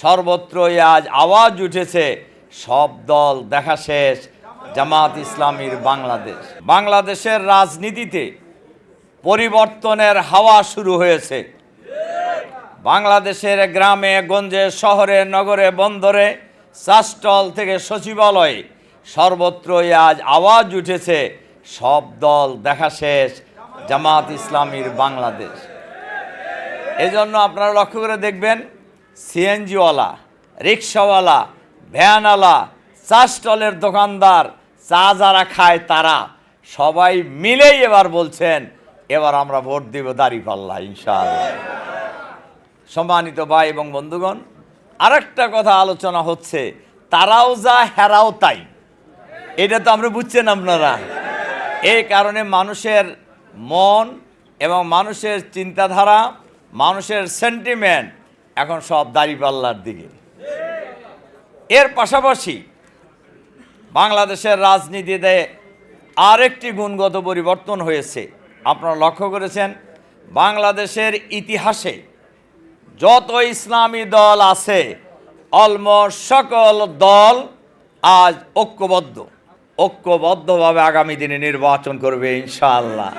সর্বত্রই আজ আওয়াজ উঠেছে, সব দল দেখা শেষ, জামাত ইসলামীর বাংলাদেশ। বাংলাদেশের রাজনীতিতে পরিবর্তনের হাওয়া শুরু হয়েছে। বাংলাদেশের গ্রামে, গঞ্জে, শহরে, নগরে, বন্দরে, চাষটল থেকে সচিবালয়ে সর্বত্রই আজ আওয়াজ উঠেছে, সব দল দেখা শেষ, জামাত ইসলামীর বাংলাদেশ। এজন্য আপনারা লক্ষ্য করে দেখবেন সিএনজিওয়ালা, রিক্সাওয়ালা, ভ্যানওয়ালা চা স্টলের দোকানদার চা যারা খায় তারা সবাই মিলেই এবার বলছেন, এবার আমরা ভোট দেব দাঁড়িপাল্লা ইনশাআল্লাহ। সম্মানিত ভাই এবং বন্ধুগণ, আরেকটা কথা আলোচনা হচ্ছে, তারাও যা, হেরাও তাই। এটা তো আমরা বুঝছেন আপনারা। এই কারণে মানুষের মন এবং মানুষের চিন্তাধারা, মানুষের সেন্টিমেন্ট এখন সব দাঁড়িপাল্লার দিকে। এর পাশাপাশি বাংলাদেশের রাজনীতিতে আরেকটি গুণগত পরিবর্তন হয়েছে। আপনারা লক্ষ্য করেছেন, বাংলাদেশের ইতিহাসে যত ইসলামী দল আছে, অলমোস্ট সকল দল আজ ঐক্যবদ্ধ। ঐক্যবদ্ধভাবে আগামী দিনে নির্বাচন করবে ইনশাআল্লাহ।